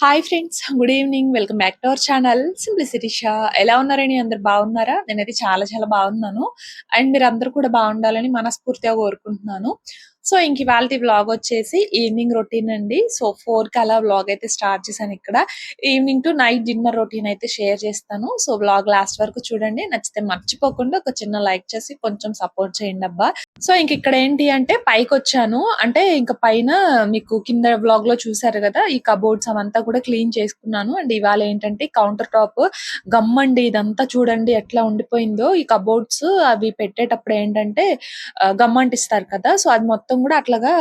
Hi friends good evening welcome back to our channel simplicity Sha ఎలా ఉన్నారని అందరు బాగున్నారా? నేనైతే చాలా చాలా బాగున్నాను. అండ్ మీరు అందరూ కూడా బాగుండాలని మనస్ఫూర్తిగా కోరుకుంటున్నాను. సో ఇంక ఇవాళ వ్లాగ్ వచ్చేసి ఈవినింగ్ రొటీన్ అండి. సో ఫోర్కి అలా వ్లాగ్ అయితే స్టార్ట్ చేశాను ఇక్కడ. Evening to night dinner routine అయితే షేర్ చేస్తాను. సో వ్లాగ్ లాస్ట్ వరకు చూడండి. నచ్చితే మర్చిపోకుండా ఒక చిన్న లైక్ చేసి కొంచెం సపోర్ట్ చేయండి అబ్బా. సో ఇంక ఇక్కడ ఏంటి అంటే పైకి వచ్చాను. అంటే ఇంకా పైన మీకు కింద వ్లాగ్లో చూసారు కదా ఈ కబోర్డ్స్ అవంతా కూడా క్లీన్ చేసుకున్నాను. అండ్ ఇవాళ ఏంటంటే కౌంటర్ టాప్ గమ్ అండి. ఇదంతా చూడండి ఎట్లా ఉండిపోయిందో. ఈ కబోర్డ్స్ అవి పెట్టేటప్పుడు ఏంటంటే గమ్మంటిస్తారు కదా. సో అది మొత్తం కూడా అట్లాగా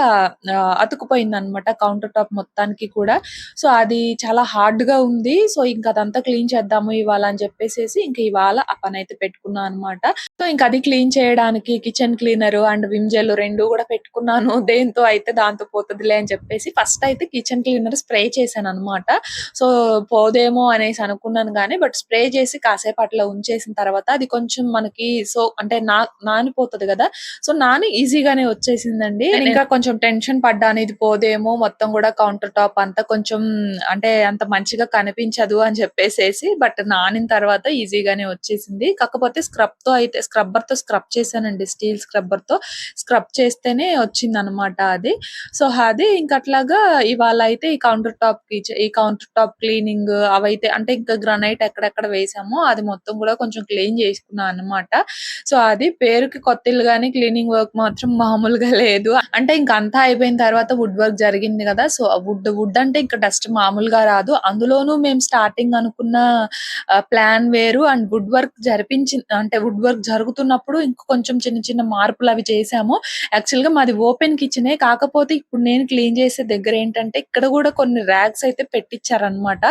అతుకుపోయింది అనమాట కౌంటర్ టాప్ మొత్తానికి కూడా. సో అది చాలా హార్డ్గా ఉంది. సో ఇంకా అదంతా క్లీన్ చేద్దాము ఇవాళ అని చెప్పేసి ఇంకా ఇవాళ ఆ పని అయితే పెట్టుకున్నాను అనమాట సో ఇంకా అది క్లీన్ చేయడానికి kitchen cleaner and Vim gel రెండు కూడా పెట్టుకున్నాను. దేంతో అయితే దాంతో పోతుందిలే అని చెప్పేసి ఫస్ట్ అయితే కిచెన్ క్లీనర్ స్ప్రే చేశాను అనమాట సో పోదేమో అనేసి అనుకున్నాను కానీ బట్ స్ప్రే చేసి కాసేపు అట్లా ఉంచేసిన తర్వాత అది కొంచెం మనకి సో అంటే నా నానిపోతుంది కదా. సో నాని ఈజీగానే వచ్చేసిందండి. నేను ఇంకా కొంచెం టెన్షన్ పడ్డాను ఇది పోదేమో మొత్తం కూడా కౌంటర్ టాప్ అంతా కొంచెం అంటే అంత మంచిగా కనిపించదు అని చెప్పేసేసి బట్ నానిన తర్వాత ఈజీగానే వచ్చేసింది. కాకపోతే స్క్రబ్తో అయితే స్క్రబ్బర్తో స్క్రబ్ చేశానండి స్టీల్ స్క్రబ్బర్తో స్క్రబ్ చేస్తేనే వచ్చింది అనమాట అది. సో అది ఇంకా అట్లాగా ఇవాళ అయితే ఈ కౌంటర్ టాప్కి ఈ కౌంటర్ టాప్ క్లీనింగ్ అవైతే అంటే ఇంకా గ్రనైట్ ఎక్కడెక్కడ వేసామో అది మొత్తం కూడా కొంచెం క్లీన్ చేసుకున్నాను అనమాట సో అది పేరుకి కొత్త కానీ క్లీనింగ్ వర్క్ మాత్రం మామూలుగా లేదు. అంటే ఇంకా అంతా అయిపోయిన తర్వాత వుడ్ వర్క్ జరిగింది కదా సో వుడ్ వుడ్ అంటే ఇంకా డస్ట్ మామూలుగా రాదు. అందులోనూ మేము స్టార్టింగ్ అనుకున్న ప్లాన్ వేరు. అండ్ వుడ్ వర్క్ జరిపించి అంటే వుడ్ వర్క్ జరుగుతున్నప్పుడు ఇంకా కొంచెం చిన్న చిన్న మార్పులు అవి చేసాము యాక్చువల్గా మాది ఓపెన్ కిచెనే కాకపోతే ఇప్పుడు నేను క్లీన్ చేసే దగ్గర ఏంటంటే ఇక్కడ కూడా కొన్ని ర్యాక్స్ అయితే పెట్టించారనమాట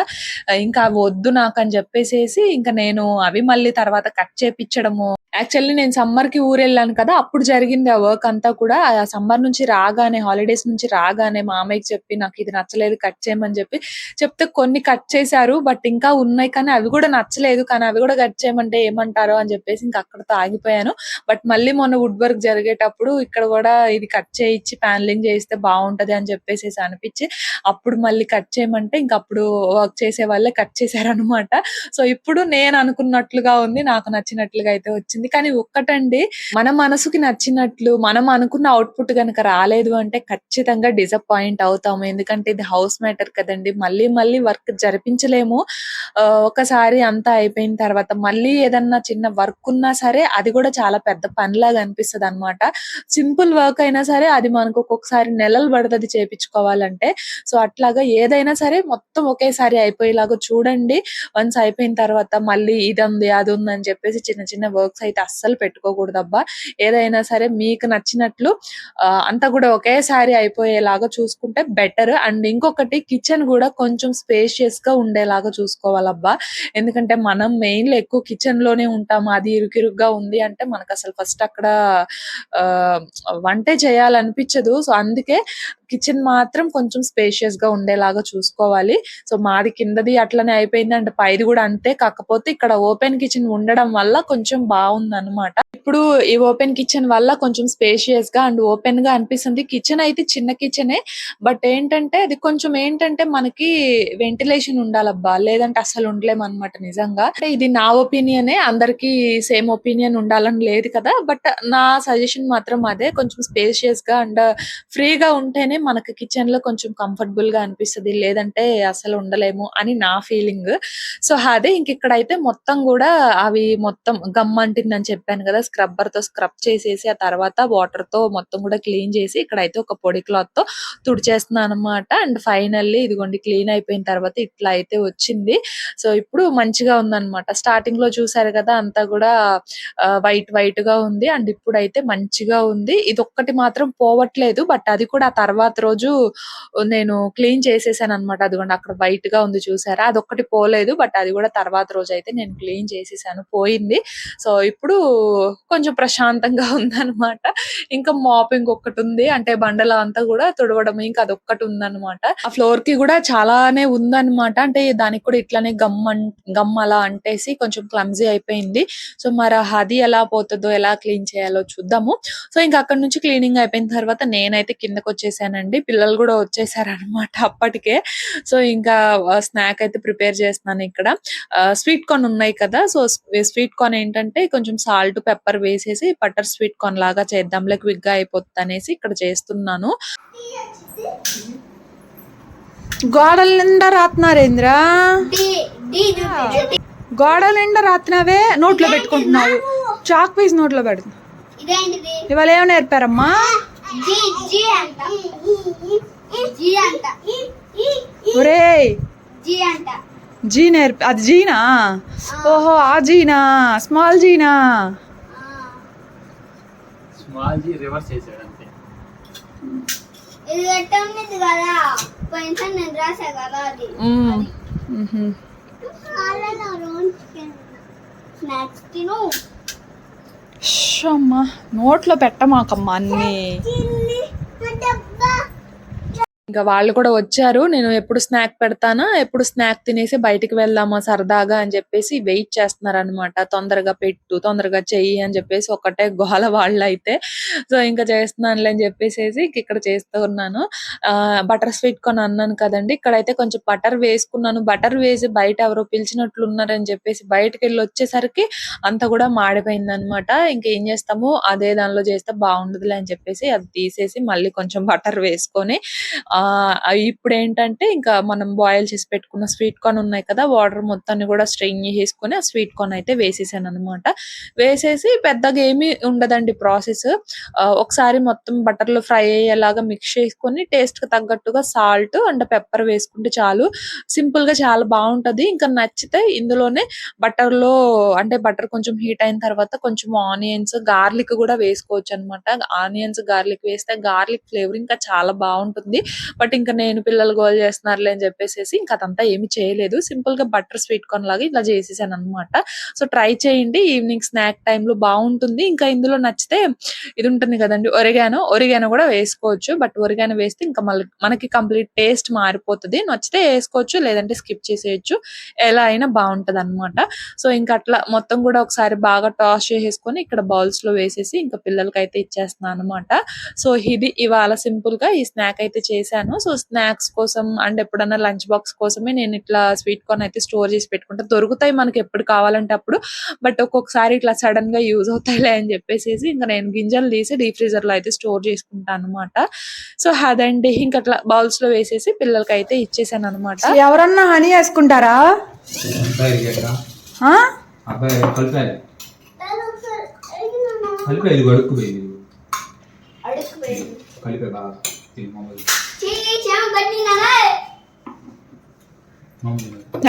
ఇంకా అవి వద్దు నాకు అని చెప్పేసేసి ఇంకా నేను అవి మళ్ళీ తర్వాత కట్ చేపించడము యాక్చువల్లీ నేను సమ్మర్కి ఊరు కదా అప్పుడు జరిగింది ఆ వర్క్ అంతా కూడా. ఆ సమ్మర్ నుంచి రాగానే హాలిడేస్ నుంచి రాగానే మామయ్యకి చెప్పి నాకు ఇది నచ్చలేదు కట్ చేయమని చెప్పి చెప్తే కొన్ని కట్ చేశారు బట్ ఇంకా ఉన్నాయి కానీ అవి కూడా నచ్చలేదు. కానీ అవి కూడా కట్ చేయమంటే ఏమంటారో అని చెప్పేసి ఇంకా అక్కడతో ఆగిపోయాను. బట్ మళ్ళీ మొన్న వుడ్ వర్క్ జరిగేటప్పుడు ఇక్కడ కూడా ఇది కట్ చేయించి ప్యానలింగ్ చేస్తే బాగుంటది అని చెప్పేసి అనిపించి అప్పుడు మళ్ళీ కట్ చేయమంటే ఇంక అప్పుడు వర్క్ చేసే వాళ్ళే కట్ చేశారనమాట సో ఇప్పుడు నేను అనుకున్నట్లుగా ఉంది. నాకు నచ్చినట్లుగా అయితే వచ్చింది. కానీ ఒక్కటండి మన మనసుకి నచ్చినట్లు మనం అనుకున్న అవుట్పుట్ కనుక రాలేదు అంటే ఖచ్చితంగా డిసప్పాయింట్ అవుతాము. ఎందుకంటే ఇది హౌస్ మ్యాటర్ కదండి. మళ్ళీ మళ్ళీ వర్క్ జరిపించలేము. ఒకసారి అంతా అయిపోయిన తర్వాత మళ్ళీ ఏదన్నా చిన్న వర్క్ ఉన్నా సరే అది కూడా చాలా పెద్ద పనిలాగా అనిపిస్తుంది అనమాట సింపుల్ వర్క్ అయినా సరే అది మనకు ఒక్కొక్కసారి నెలలు పడుతుంది చేపించుకోవాలంటే. సో అట్లాగా ఏదైనా సరే మొత్తం ఒకేసారి అయిపోయేలాగా చూడండి. వన్స్ అయిపోయిన తర్వాత మళ్ళీ ఇది ఉంది అది ఉంది అని చెప్పేసి చిన్న చిన్న వర్క్స్ అయితే అస్సలు పెట్టుకోకూడదు అబ్బా ఏదైనా సరే మీకు నచ్చినట్లు అంతా కూడా ఒకేసారి అయిపోయేలాగా చూసుకుంటే బెటర్. అండ్ ఇంకొకటి కిచెన్ కూడా కొంచెం స్పేషియస్గా ఉండేలాగా చూసుకోవాలబ్బా. ఎందుకంటే మనం మెయిన్ ఎక్కువ కిచెన్లోనే ఉంటాము. అది ఇరుకిరుగ్గా ఉంది అంటే మనకు అసలు ఫస్ట్ అక్కడ వంటే చేయాలనిపించదు. సో అందుకే కిచెన్ మాత్రం కొంచెం స్పేషియస్గా ఉండేలాగా చూసుకోవాలి. సో మాది కిందది అట్లనే అయిపోయింది. అండ్ పైది కూడా అంతే. కాకపోతే ఇక్కడ ఓపెన్ కిచెన్ ఉండడం వల్ల కొంచెం బాగుంది. అనమాట ఇప్పుడు ఈ ఓపెన్ కిచెన్ వల్ల కొంచెం స్పేషియస్గా అండ్ ఓపెన్గా అనిపిస్తుంది. కిచెన్ అయితే చిన్న కిచెనే బట్ ఏంటంటే అది కొంచెం ఏంటంటే మనకి వెంటిలేషన్ ఉండాలబ్బా. లేదంటే అసలు ఉండలేము అనమాట నిజంగా ఇది నా ఒపీనియనే అందరికి సేమ్ ఒపీనియన్ ఉండాలని లేదు కదా. బట్ నా సజెషన్ మాత్రం అదే కొంచెం స్పేషియస్గా అండ్ ఫ్రీగా ఉంటేనే మనకి కిచెన్లో కొంచెం కంఫర్టబుల్గా అనిపిస్తది. లేదంటే అసలు ఉండలేము అని నా ఫీలింగ్ సో అదే ఇంక ఇక్కడైతే మొత్తం కూడా అవి మొత్తం గమ్ అంటిందని చెప్పాను కదా స్క్రబ్బర్తో స్క్రబ్ చేసేసి ఆ తర్వాత వాటర్తో మొత్తం కూడా క్లీన్ చేసి ఇక్కడైతే ఒక పొడి క్లాత్తో తుడిచేస్తున్నాను అనమాట అండ్ ఫైనల్లీ ఇదిగోండి క్లీన్ అయిపోయిన తర్వాత ఇట్లా అయితే వచ్చింది. సో ఇప్పుడు మంచిగా ఉందన్నమాట. స్టార్టింగ్లో చూసారు కదా అంతా కూడా వైట్ వైట్గా ఉంది. అండ్ ఇప్పుడైతే మంచిగా ఉంది. ఇది ఒక్కటి మాత్రం పోవట్లేదు. బట్ అది కూడా ఆ తర్వాత రోజు నేను క్లీన్ చేసేసాను అనమాట అదిగోండి అక్కడ వైట్గా ఉంది చూసారా? అదొక్కటి పోలేదు. బట్ అది కూడా తర్వాత రోజు అయితే నేను క్లీన్ చేసేసాను. పోయింది. సో ఇప్పుడు కొంచెం ప్రశాంతంగా ఉందన్నమాట. ఇంకా మాపింగ్ ఒక్కటి ఉంది. అంటే బండల అంతా కూడా తుడవడం ఇంకా అదొక్కటి ఉందన్నమాట. ఆ ఫ్లోర్కి కూడా చాలానే ఉందన్నమాట. అంటే దానికి కూడా ఇట్లానే గమ్ గమ్ అలా అంటేసి కొంచెం క్లమ్జీ అయిపోయింది. సో మరి అది ఎలా పోతుందో ఎలా క్లీన్ చేయాలో చూద్దాము. సో ఇంకా అక్కడ నుంచి క్లీనింగ్ అయిపోయిన తర్వాత నేనైతే కిందకి వచ్చేసానండి పిల్లలు కూడా వచ్చేసారనమాట అప్పటికే. సో ఇంకా స్నాక్ అయితే ప్రిపేర్ చేస్తున్నాను ఇక్కడ. స్వీట్ కార్న్ ఉన్నాయి కదా. సో స్వీట్ కార్న్ ఏంటంటే కొంచెం సాల్ట్ పెప్పర్ వేసేసి బటర్ స్వీట్ కార్న్ లాగా చేద్దాంలే క్విక్గా అయిపోతుంది అనేసి ఇక్కడ చేస్తున్నాను. గోడల నిండా రాత్నారేంద్రా గోడల నిండా రాత్నావే? నోట్లో పెట్టుకుంటున్నావు. చాక్ పీస్ నోట్లో పెడుతున్నా. ఇదేంటిది? ఇవాళ ఏమో నేర్పారమ్మా? జీ జీ అంట. జీ అంట. ఒరే జీ అంట. జీ నేర్పి అది జీనా? ఓహో ఆ జీనా? స్మాల్ జీనా? స్మాల్ జీ రివర్స్ చేసాడు అంతే. ఇది గట్ట కదా? పోయినసారి నేను రాసా కదా అది. నోట్లో పెట్టమాకమ్మా అన్ని. ఇంకా వాళ్ళు కూడా వచ్చారు. నేను ఎప్పుడు స్నాక్ పెడతానా? ఎప్పుడు స్నాక్ తినేసి బయటికి వెళ్దామా సరదాగా అని చెప్పేసి వెయిట్ చేస్తున్నారు అనమాట తొందరగా పెట్టు తొందరగా చెయ్యి అని చెప్పేసి ఒకటే గోల వాళ్ళు అయితే సో ఇంకా చేస్తున్నానులే అని చెప్పేసి ఇక్కడ చేస్తూ ఉన్నాను. బటర్ స్వీట్ కొని అన్నాను కదండి. ఇక్కడైతే కొంచెం బటర్ వేసుకున్నాను. బటర్ వేసి బయట ఎవరో పిలిచినట్లు ఉన్నారని చెప్పేసి బయటకు వెళ్ళి వచ్చేసరికి అంతా కూడా మాడిపోయింది అనమాట ఇంకేం చేస్తాము? అదే దానిలో చేస్తే బాగుండదులే అని చెప్పేసి అది తీసేసి మళ్ళీ కొంచెం బటర్ వేసుకొని ఇప్పుడు ఏంటంటే ఇంకా మనం బాయిల్ చేసి పెట్టుకున్న స్వీట్ కార్న్ ఉన్నాయి కదా వాటర్ మొత్తాన్ని కూడా స్ట్రెయిన్ చేసుకొని ఆ స్వీట్ కార్న్ అయితే వేసేసాను అనమాట వేసేసి పెద్దగా ఏమీ ఉండదండి ప్రాసెస్ ఒకసారి మొత్తం బటర్లో ఫ్రై అయ్యేలాగా మిక్స్ చేసుకొని టేస్ట్కి తగ్గట్టుగా సాల్ట్ అండ్ పెప్పర్ వేసుకుంటే చాలు. సింపుల్గా చాలా బాగుంటుంది. ఇంకా నచ్చితే ఇందులోనే బటర్లో అంటే బటర్ కొంచెం హీట్ అయిన తర్వాత కొంచెం ఆనియన్స్ గార్లిక్ కూడా వేసుకోవచ్చు అనమాట ఆనియన్స్ గార్లిక్ వేస్తే గార్లిక్ ఫ్లేవర్ ఇంకా చాలా బాగుంటుంది. బట్ ఇంకా నేను పిల్లలు గోల్ చేస్తున్నారులే అని చెప్పేసి ఇంకా అదంతా ఏమి చేయలేదు. సింపుల్గా బటర్ స్వీట్ కార్న్ లాగా ఇలా చేసేసాను అనమాట సో ట్రై చేయండి. ఈవినింగ్ స్నాక్లో బాగుంటుంది. ఇంకా ఇందులో నచ్చితే ఇది ఉంటుంది కదండి ఒరిగానో ఒరిగానో కూడా వేసుకోవచ్చు. బట్ ఒరిగానో వేస్తే ఇంకా మళ్ళీ మనకి కంప్లీట్ టేస్ట్ మారిపోతుంది. నచ్చితే వేసుకోవచ్చు లేదంటే స్కిప్ చేసేయచ్చు. ఎలా అయినా బాగుంటది అనమాట సో ఇంకా అట్లా మొత్తం కూడా ఒకసారి బాగా టాస్ చేసేసుకొని ఇక్కడ బౌల్స్లో వేసేసి ఇంకా పిల్లలకి అయితే ఇచ్చేస్తున్నాను అనమాట సో ఇది ఇవాళ సింపుల్గా ఈ స్నాక్ అయితే చేశాను. సో స్నాక్స్ కోసం అండ్ ఎప్పుడన్నా లంచ్ బాక్స్ కోసమే నేను ఇట్లా స్వీట్ కార్న్ అయితే స్టోర్ చేసి పెట్టుకుంటా. దొరుకుతాయి మనకి ఎప్పుడు కావాలంటే అప్పుడు బట్ ఒక్కొక్కసారి ఇట్లా సడన్గా యూజ్ అవుతాయిలే అని చెప్పేసి ఇంకా నేను గింజలు తీసి డీప్ ఫ్రీజర్లో అయితే స్టోర్ చేసుకుంటాను అనమాట సో అదండి. ఇంకా అట్లా బౌల్స్లో వేసేసి పిల్లలకి అయితే ఇచ్చేసాను అనమాట ఎవరన్నా హనీ వేసుకుంటారా? కలిపే ఇది గడుక్కుపోయింది అడుక్కుపోయింది కలిపే బాగా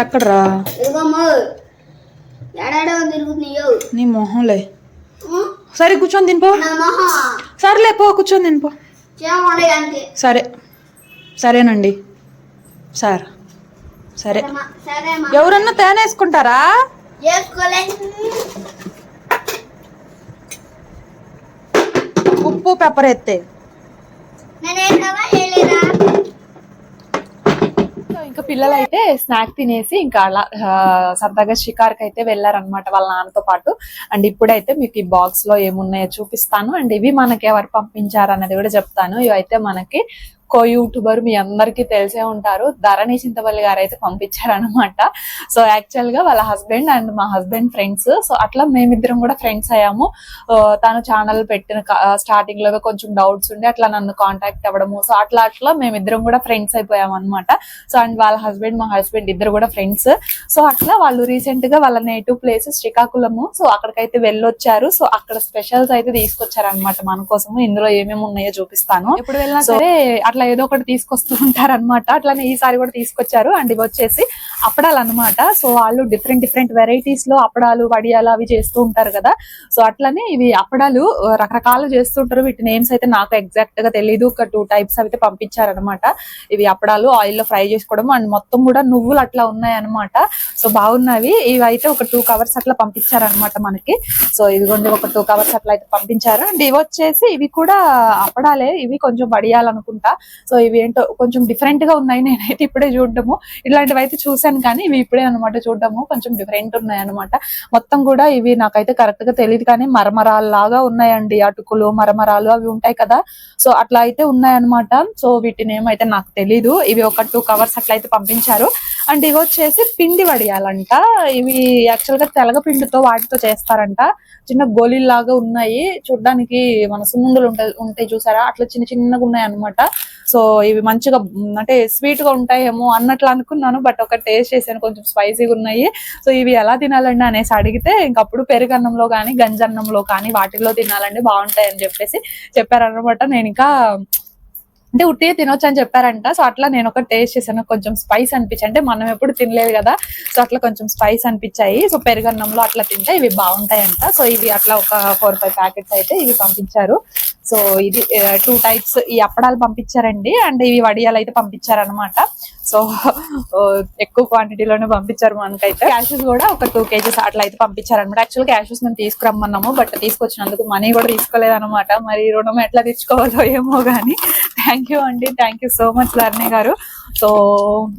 ఎక్కడరా? నీ మొహంలే. సరే కూర్చొని తినిపో సరేలే పో కూర్చొని తినిపో సరే. సరేనండి. సార్. సరే. ఎవరన్నా తేనె వేసుకుంటారా ఉప్పు పెప్పర్ ఎత్తే నేను వేసావా వేయలేదా సో ఇంకా పిల్లలు అయితే స్నాక్ తినేసి ఇంకా అలా ఆ, సరదాగా షికార్కి అయితే వెళ్ళారనమాట వాళ్ళ నాన్నతో పాటు. అండ్ ఇప్పుడైతే మీకు ఈ బాక్స్లో ఏమున్నాయో చూపిస్తాను. అండ్ ఇవి మనకి ఎవరు పంపించారు అనేది కూడా చెప్తాను. ఇవైతే మనకి కో యూట్యూబర్ మీ అందరికీ తెలిసే ఉంటారు. ధరణి చింతపల్లి గారు అయితే పంపించారనమాట సో యాక్చువల్గా వాళ్ళ హస్బెండ్ అండ్ మా హస్బెండ్ ఫ్రెండ్స్ సో అట్లా మేమిద్దరం కూడా ఫ్రెండ్స్ అయ్యాము. తను ఛానల్ పెట్టిన స్టార్టింగ్లో కొంచెం డౌట్స్ ఉండి అట్లా నన్ను కాంటాక్ట్ అవ్వడము. సో అట్లా అట్లా మేమిద్దరం కూడా ఫ్రెండ్స్ అయిపోయాం అనమాట సో అండ్ వాళ్ళ హస్బెండ్ మా హస్బెండ్ ఇద్దరు కూడా ఫ్రెండ్స్ సో అట్లా వాళ్ళు రీసెంట్గా వాళ్ళ నేటివ్ ప్లేస్ శ్రీకాకుళము. సో అక్కడికైతే వెళ్ళొచ్చారు. సో అక్కడ స్పెషల్స్ అయితే తీసుకొచ్చారు అనమాట మన కోసము. ఇందులో ఏమేమి ఉన్నాయో చూపిస్తాను. ఎప్పుడు వెళ్ళినా సరే అట్లా అట్లా ఏదో ఒకటి తీసుకొస్తూ ఉంటారు అనమాట అట్లానే ఈసారి కూడా తీసుకొచ్చారు. అండ్ ఇవి వచ్చేసి అప్పడాలు అన్నమాట సో వాళ్ళు డిఫరెంట్ డిఫరెంట్ వెరైటీస్లో అప్పడాలు వడియాలు అవి చేస్తూ ఉంటారు కదా. సో అట్లనే ఇవి అప్పడాలు రకరకాలు చేస్తుంటారు వీటి నేమ్స్ అయితే నాకు ఎగ్జాక్ట్గా తెలియదు ఒక టూ టైప్స్ అయితే పంపించారనమాట ఇవి అప్పడాలు ఆయిల్లో ఫ్రై చేసుకోవడం అండ్ మొత్తం కూడా నువ్వులు అట్లా ఉన్నాయన్నమాట. సో బాగున్నవి ఇవి అయితే ఒక టూ కవర్స్ అట్లా పంపించారనమాట మనకి. సో ఇదిగోండి ఒక టూ కవర్స్ అట్లా అయితే పంపించారు. అండ్ ఇవి వచ్చేసి ఇవి కూడా అప్పడాలే. ఇవి కొంచెం వడియాలనుకుంటా. సో ఇవి ఏంటో కొంచెం డిఫరెంట్గా ఉన్నాయి. నేనైతే ఇప్పుడే చూడడము. ఇలాంటివి అయితే చూసాను కానీ ఇవి ఇప్పుడే అనమాట చూడడము. కొంచెం డిఫరెంట్ ఉన్నాయి అనమాట మొత్తం కూడా ఇవి నాకైతే కరెక్ట్గా తెలియదు కానీ మరమరాలు లాగా ఉన్నాయండి. అటుకులు మరమరాలు అవి ఉంటాయి కదా. సో అట్లా అయితే ఉన్నాయన్నమాట సో వీటిని ఏమైతే నాకు తెలీదు. ఇవి ఒక టూ కవర్స్ అట్లా అయితే పంపించారు. అండ్ ఇవి వచ్చేసి పిండి వడియాలంట. ఇవి యాక్చువల్గా తెలగ పిండితో వాటితో చేస్తారంట. చిన్న గోళీల్లాగా ఉన్నాయి. చూడ్డానికి మన సున్నుండలు ఉంటాయి ఉంటాయి చూసారా? అట్లా చిన్న చిన్నగా ఉన్నాయి అన్నమాట. సో ఇవి మంచిగా అంటే స్వీట్గా ఉంటాయేమో అన్నట్లు అనుకున్నాను బట్ ఒక టేస్ట్ చేశాను కొంచెం స్పైసీగా ఉన్నాయి. సో ఇవి ఎలా తినాలండి అనేసి అడిగితే ఇంకప్పుడు పెరుగన్నంలో కానీ గంజన్నంలో కానీ వాటిలో తినాలండి బాగుంటాయి అని చెప్పేసి చెప్పారనమాట నేను ఇంకా అంటే ఉట్టిగా తినొచ్చు అని చెప్పారంట. సో అట్లా నేను ఒక టేస్ట్ చేశాను. కొంచెం స్పైస్ అనిపించి అంటే మనం ఎప్పుడు తినలేదు కదా సో అట్లా కొంచెం స్పైస్ అనిపించాయి. సో పెరుగన్నంలో అట్లా తింటే ఇవి బాగుంటాయంట. సో ఇవి అట్లా ఒక ఫోర్ ఫైవ్ ప్యాకెట్స్ అయితే ఇవి పంపించారు. సో ఇది టూ టైప్స్ ఈ అప్పడాలు పంపించారండి. అండ్ ఇవి వడియాలు అయితే పంపించారనమాట సో ఎక్కువ క్వాంటిటీలోనే పంపించారు మనకైతే. క్యాషెస్ కూడా ఒక టూ కేజీస్ అట్లా అయితే పంపించారనమాట యాక్చువల్ క్యాషెస్ మేము తీసుకురమ్మన్నాము బట్ తీసుకొచ్చినందుకు మనీ కూడా తీసుకోలేదన్నమాట. మరి రుణం ఎట్లా తెచ్చుకోవాలో ఏమో కానీ థ్యాంక్ యూ అండి thank you so much Dharani గారు. సో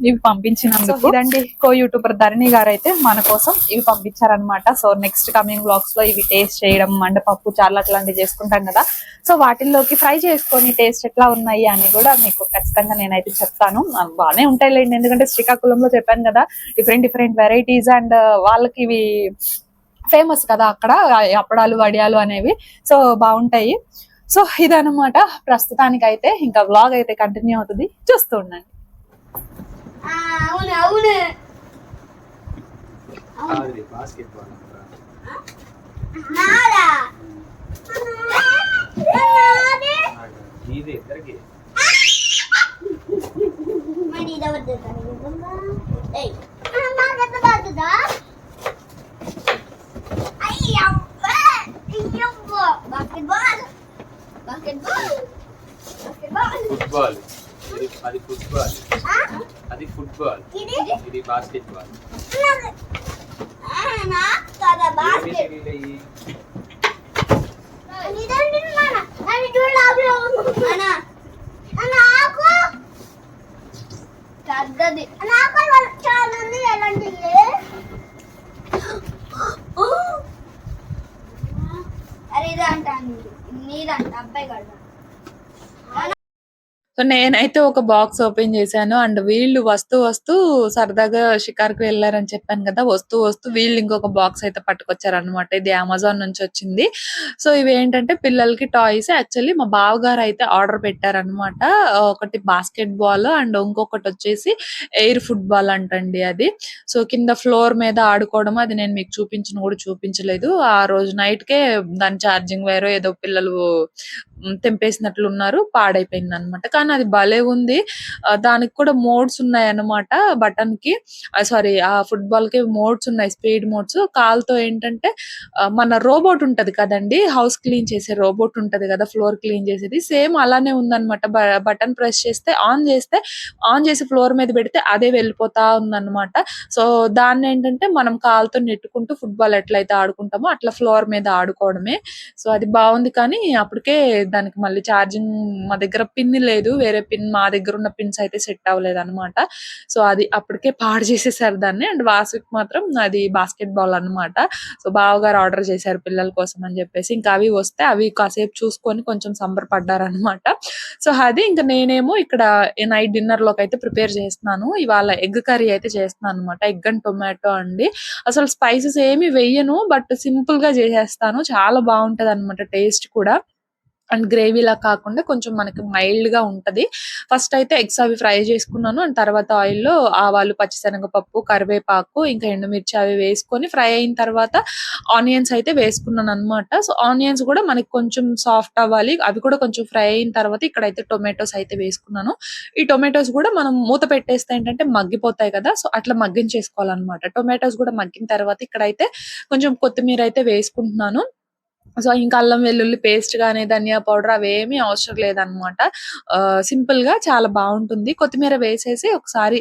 ఇవి పంపించినందుకు ఇదండి. కో యూట్యూబర్ ధరణి గారు అయితే మన కోసం ఇవి పంపించారనమాట సో నెక్స్ట్ కమింగ్ బ్లాగ్స్లో ఇవి టేస్ట్ చేయడం మండపప్పు చాలా అట్లాంటివి చేసుకుంటాం కదా. సో వాటిల్లోకి ఫ్రై చేసుకొని టేస్ట్ ఎట్లా ఉన్నాయి అని కూడా మీకు ఖచ్చితంగా నేనైతే చెప్తాను. బాగానే ఉంటాయిలేండి ఎందుకంటే శ్రీకాకుళంలో చెప్పాను కదా డిఫరెంట్ డిఫరెంట్ వెరైటీస్ అండ్ వాళ్ళకి ఇవి ఫేమస్ కదా అక్కడ అప్పడాలు వడియాలు అనేవి. సో బాగుంటాయి. సో ఇదనమాట ప్రస్తుతానికైతే ఇంకా వ్లాగ్ అయితే కంటిన్యూ అవుతుంది. చూస్తూ ఉండండి. మరి ఇది ఎవరిది ఏయ్ నాకెంత బాగుందా అయ్యో అయ్యో basketball basketball basketball football. ఇది అది ఫుట్బాల్. అది ఫుట్బాల్. ఇది? బాస్కెట్ బాల్ పెద్దది. నాకు చాలా ఉంది ఎలాంటివి? అరే ఇదంటాను నీదంట అబ్బాయి కదా సో నేనైతే ఒక బాక్స్ ఓపెన్ చేశాను. అండ్ వీళ్ళు వస్తూ వస్తూ సరదాగా షికార్కి వెళ్ళారని చెప్పాను కదా వస్తూ వస్తూ వీళ్ళు ఇంకొక బాక్స్ అయితే పట్టుకొచ్చారనమాట ఇది అమెజాన్ నుంచి వచ్చింది. సో ఇవి ఏంటంటే పిల్లలకి టాయ్స్ యాక్చువల్లీ మా బావగారు అయితే ఆర్డర్ పెట్టారనమాట ఒకటి బాస్కెట్ బాల్ అండ్ ఇంకొకటి వచ్చేసి ఎయిర్ ఫుట్బాల్ అంటండి అది. సో కింద ఫ్లోర్ మీద ఆడుకోవడం అది నేను మీకు చూపించిన కూడా చూపించలేదు. ఆ రోజు నైట్ కే దాని ఛార్జింగ్ వైర్ ఏదో పిల్లలు తెంపేసినట్లు ఉన్నారు పాడైపోయింది అనమాట కానీ అది భలే ఉంది. దానికి కూడా మోడ్స్ ఉన్నాయి అన్నమాట బటన్కి సారీ ఆ ఫుట్బాల్కి మోడ్స్ ఉన్నాయి స్పీడ్ మోడ్స్. కాల్తో ఏంటంటే మన రోబోట్ ఉంటది కదండి హౌస్ క్లీన్ చేసే రోబోట్ ఉంటది కదా ఫ్లోర్ క్లీన్ చేసేది. సేమ్ అలానే ఉందన్నమాట. బటన్ ప్రెస్ చేస్తే ఆన్ చేస్తే ఆన్ చేసి ఫ్లోర్ మీద పెడితే అదే వెళ్ళిపోతా ఉందన్నమాట. సో దాన్ని ఏంటంటే మనం కాల్తో నెట్టుకుంటూ ఫుట్బాల్ ఎట్లయితే ఆడుకుంటామో అట్లా ఫ్లోర్ మీద ఆడుకోవడమే. సో అది బాగుంది కానీ అప్పటికే దానికి మళ్ళీ ఛార్జింగ్ మా దగ్గర పిన్ లేదు. వేరే పిన్ మా దగ్గర ఉన్న పిన్స్ అయితే సెట్ అవ్వలేదు అనమాట సో అది అప్పటికే పాడు చేసేసారు దాన్ని. అండ్ వాసుకి మాత్రం అది బాస్కెట్ బాల్ అనమాట సో బావగారు ఆర్డర్ చేశారు పిల్లల కోసం అని చెప్పేసి. ఇంకా అవి వస్తే అవి కాసేపు చూసుకొని కొంచెం సంబరపడ్డారు అనమాట సో అది ఇంకా నేనేమో ఇక్కడ నైట్ డిన్నర్లోకి అయితే ప్రిపేర్ చేస్తున్నాను. ఇవాళ ఎగ్ కర్రీ అయితే చేస్తున్నాను అనమాట ఎగ్ అండ్ టొమాటో అండి. అసలు స్పైసెస్ ఏమి వెయ్యను బట్ సింపుల్గా చేసేస్తాను. చాలా బాగుంటది అనమాట టేస్ట్ కూడా. అండ్ గ్రేవీలా కాకుండా కొంచెం మనకి మైల్డ్గా ఉంటది. ఫస్ట్ అయితే ఎగ్స్ అవి ఫ్రై చేసుకున్నాను. అండ్ తర్వాత ఆయిల్లో ఆవాలు పచ్చిశనగపప్పు కరివేపాకు ఇంకా ఎండుమిర్చి అవి వేసుకొని ఫ్రై అయిన తర్వాత ఆనియన్స్ అయితే వేసుకున్నాను అనమాట సో ఆనియన్స్ కూడా మనకి కొంచెం సాఫ్ట్ అవ్వాలి. అవి కూడా కొంచెం ఫ్రై అయిన తర్వాత ఇక్కడైతే టొమాటోస్ అయితే వేసుకున్నాను. ఈ టొమాటోస్ కూడా మనం మూత పెట్టేస్తే ఏంటంటే మగ్గిపోతాయి కదా. సో అట్లా మగ్గించేసుకోవాలన్నమాట. టొమాటోస్ కూడా మగ్గిన తర్వాత ఇక్కడైతే కొంచెం కొత్తిమీర అయితే వేసుకుంటున్నాను. సో ఇంకా అల్లం వెల్లుల్లి పేస్ట్ కానీ ధనియా పౌడర్ అవేమీ అవసరం లేదనమాట సింపుల్గా చాలా బాగుంటుంది. కొత్తిమీర వేసేసి ఒకసారి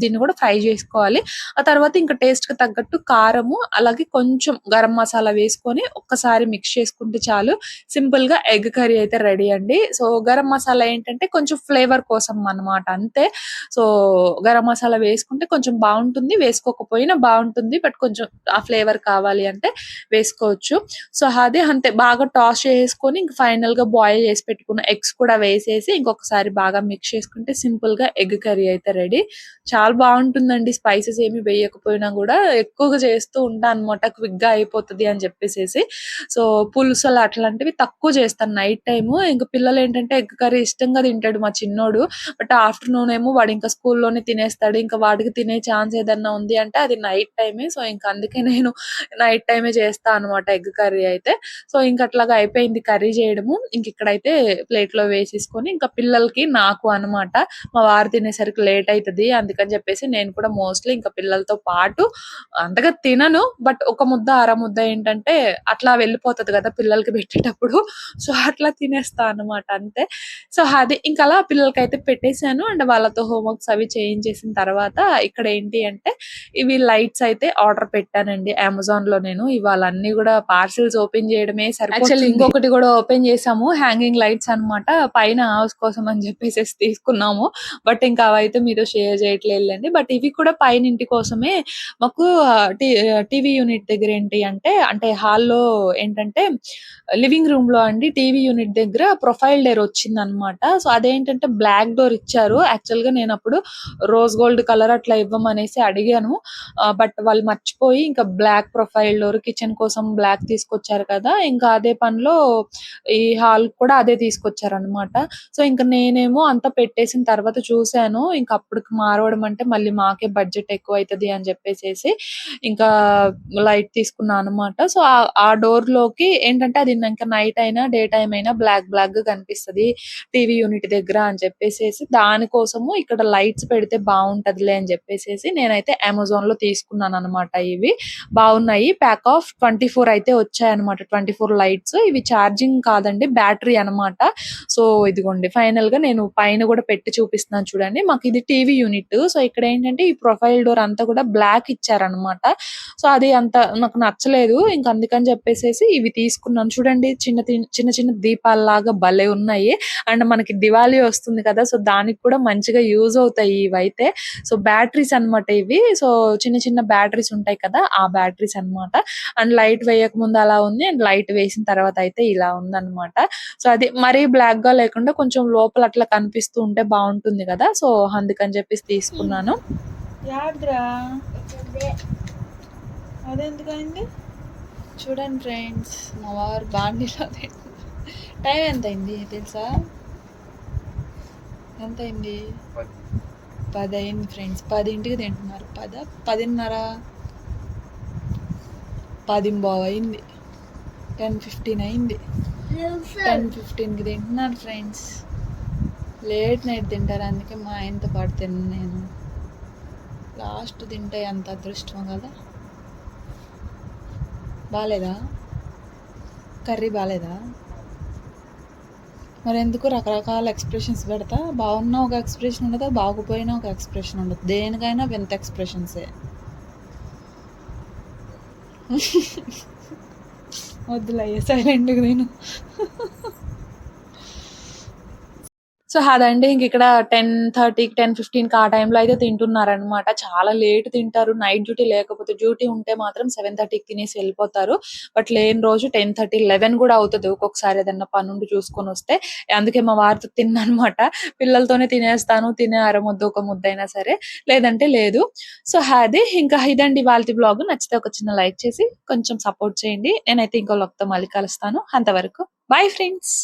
దీన్ని కూడా ఫ్రై చేసుకోవాలి. ఆ తర్వాత ఇంకా టేస్ట్కి తగ్గట్టు కారము అలాగే కొంచెం గరం మసాలా వేసుకొని ఒక్కసారి మిక్స్ చేసుకుంటే చాలు. సింపుల్గా ఎగ్ కర్రీ అయితే రెడీ అండి. సో గరం మసాలా ఏంటంటే కొంచెం ఫ్లేవర్ కోసం అన్నమాట అంతే. సో గరం మసాలా వేసుకుంటే కొంచెం బాగుంటుంది. వేసుకోకపోయినా బాగుంటుంది బట్ కొంచెం ఆ ఫ్లేవర్ కావాలి అంటే వేసుకోవచ్చు. సో అదే అంతే బాగా టాస్ చేసుకొని ఇంక ఫైనల్గా బాయిల్ చేసి పెట్టుకున్న ఎగ్స్ కూడా వేసేసి ఇంకొకసారి బాగా మిక్స్ చేసుకుంటే సింపుల్గా ఎగ్ కర్రీ అయితే రెడీ చాలా బాగుంటుందండి స్పైసెస్ ఏమి వేయకపోయినా కూడా ఎక్కువగా చేస్తూ ఉంటాను అనమాట క్విక్గా అయిపోతుంది అని చెప్పేసి సో పులుసులు అట్లాంటివి తక్కువ చేస్తాను నైట్ టైం ఇంకా పిల్లలు ఏంటంటే ఎగ్ కర్రీ ఇష్టంగా తింటాడు మా చిన్నోడు బట్ ఆఫ్టర్నూన్ ఏమో వాడు ఇంకా స్కూల్లోనే తినేస్తాడు ఇంకా వాడికి తినే ఛాన్స్ ఏదన్నా ఉంది అంటే అది నైట్ టైమే సో ఇంకా అందుకే నేను నైట్ టైమే చేస్తా అనమాట ఎగ్ కర్రీ అయితే. సో ఇంక అట్లాగా అయిపోయింది కర్రీ చేయడము. ఇంక ఇక్కడైతే ప్లేట్లో వేసేసుకొని ఇంకా పిల్లలకి నాకు అన్నమాట. మా వారు తినేసరికి లేట్ అవుతుంది అందుకని చెప్పేసి నేను కూడా మోస్ట్లీ ఇంకా పిల్లలతో పాటు అంతగా తినను. బట్ ఒక ముద్ద అర ముద్ద ఏంటంటే అట్లా వెళ్ళిపోతుంది కదా పిల్లలకి పెట్టేటప్పుడు. సో అట్లా తినేస్తా అన్నమాట అంతే. సో అది ఇంకా అలా పిల్లలకైతే పెట్టేశాను. అండ్ వాళ్ళతో హోంవర్క్స్ అవి చేయించేసిన తర్వాత ఇక్కడ ఏంటి అంటే ఇవి లైట్స్ అయితే ఆర్డర్ పెట్టానండి అమెజాన్లో నేను. ఇవాళ అన్ని కూడా పార్సిల్స్ ఓపెన్ చేయడమే సరిపోతుంది. ఇంకొకటి కూడా ఓపెన్ చేసాము హ్యాంగింగ్ లైట్స్ అన్నమాట పైన హౌస్ కోసం అని చెప్పేసి తీసుకున్నాము. బట్ ఇంకా అవైతే మీతో షేర్ చేయట్లేదండి బట్ ఇవి కూడా పైన ఇంటి కోసమే మాకు టీవీ యూనిట్ దగ్గర ఏంటి అంటే అంటే హాల్లో ఏంటంటే లివింగ్ రూమ్లో అండి టీవీ యూనిట్ దగ్గర ప్రొఫైల్ డేర్ వచ్చింది అనమాట సో అదేంటంటే బ్లాక్ డోర్ ఇచ్చారు. యాక్చువల్గా నేను అప్పుడు రోజ్ గోల్డ్ కలర్ అట్లా ఇవ్వమనేసి అడిగాను. బట్ వాళ్ళు మర్చిపోయి ఇంకా బ్లాక్ ప్రొఫైల్ డోర్ కిచెన్ కోసం బ్లాక్ తీసుకొచ్చారు కదా ఇంకా అదే పనిలో ఈ హాల్ కూడా అదే తీసుకొచ్చారనమాట సో ఇంకా నేనేమో అంతా పెట్టేసిన తర్వాత చూసాను ఇంకా అప్పటికి మారవడం అంటే మళ్ళీ మాకే బడ్జెట్ ఎక్కువ అవుతుంది అని చెప్పేసి ఇంకా లైట్ తీసుకున్నాను అనమాట సో ఆ- ఆ డోర్లోకి ఏంటంటే అది ఇంకా నైట్ అయినా డే టైం అయినా బ్లాక్ బ్లాక్గా కనిపిస్తది టీవీ యూనిట్ దగ్గర అని చెప్పేసి దానికోసము ఇక్కడ లైట్స్ పెడితే బాగుంటదిలే అని చెప్పేసి నేనైతే అమెజాన్లో తీసుకున్నాను అనమాట ఇవి. బాగున్నాయి. ప్యాక్ ఆఫ్ ట్వంటీ ఫోర్ అయితే వచ్చాయనమాట ట్వంటీ ఫోర్ లైట్స్. ఇవి ఛార్జింగ్ కాదండి బ్యాటరీ అన్నమాట. సో ఇదిగోండి ఫైనల్గా నేను పైన కూడా పెట్టి చూపిస్తున్నాను చూడండి. మాకు ఇది టీవీ యూనిట్. సో ఇక్కడ ఏంటంటే ఈ ప్రొఫైల్ డోర్ అంతా కూడా బ్లాక్ ఇచ్చారనమాట సో అది అంత నాకు నచ్చలేదు. ఇంక అందుకని చెప్పేసి ఇవి తీసుకున్నాను. చూడండి చిన్న చిన్న చిన్న చిన్న దీపాల్లాగా భలే ఉన్నాయి. అండ్ మనకి దివాళీ వస్తుంది కదా సో దానికి కూడా మంచిగా యూజ్ అవుతాయి ఇవైతే. సో బ్యాటరీస్ అన్నమాట ఇవి. సో చిన్న చిన్న బ్యాటరీస్ ఉంటాయి కదా ఆ బ్యాటరీస్ అన్నమాట. అండ్ లైట్ వేయక ముందు అలా ఉంది. అండ్ లైట్ వేసిన తర్వాత అయితే ఇలా ఉందన్నమాట. సో అది మరీ బ్లాక్గా లేకుండా కొంచెం లోపల అట్లా కనిపిస్తూ ఉంటే బాగుంటుంది కదా. సో అందుకని చెప్పేసి తీసుకున్నాను. యాడ్రా? అదెందుకైంది చూడండి ఫ్రెండ్స్ మా వారు బాండీలో టైం ఎంత అయింది తెలుసా? ఎంత అయింది పది అయింది ఫ్రెండ్స్ పదింటికి తింటున్నారు. పద పదిన్నర పది బావ్ అయింది టెన్ ఫిఫ్టీన్ అయింది. టెన్ ఫిఫ్టీన్కి తింటున్నారు ఫ్రెండ్స్. లేట్ నైట్ తింటారు అందుకే మా ఆయనతో పాటు తిన్నాను నేను. లాస్ట్ తింటే అంత అదృష్టం కదా. బాగాలేదా కర్రీ బాగాలేదా మరి ఎందుకు రకరకాల ఎక్స్ప్రెషన్స్ పెడతా? బాగున్నా ఒక ఎక్స్ప్రెషన్ ఉండదు బాగుపోయినా ఒక ఎక్స్ప్రెషన్ ఉండదు. దేనికైనా వింత ఎక్స్ప్రెషన్సే. వద్దులయ్యా సైలెంట్గా నేను. సో అదండి ఇంక ఇక్కడ టెన్ థర్టీకి టెన్ ఫిఫ్టీన్కి ఆ టైంలో అయితే తింటున్నారనమాట చాలా లేట్ తింటారు నైట్ డ్యూటీ లేకపోతే డ్యూటీ ఉంటే మాత్రం సెవెన్ థర్టీకి తినేసి వెళ్ళిపోతారు. బట్ లేని రోజు టెన్ థర్టీ లెవెన్ కూడా అవుతుంది ఒక్కొక్కసారి ఏదన్నా పనుండి చూసుకొని వస్తే. అందుకే మా వారితో తిన్నమాట పిల్లలతోనే తినేస్తాను తినే అర ముద్ద ఒక ముద్ద అయినా సరే. లేదంటే లేదు. సో అది ఇంకా ఇదండి వాళ్ళ బ్లాగ్. నచ్చితే ఒక చిన్న లైక్ చేసి కొంచెం సపోర్ట్ చేయండి. నేనైతే ఇంకో లొక్తో మళ్ళీ కలుస్తాను. అంతవరకు బాయ్ ఫ్రెండ్స్.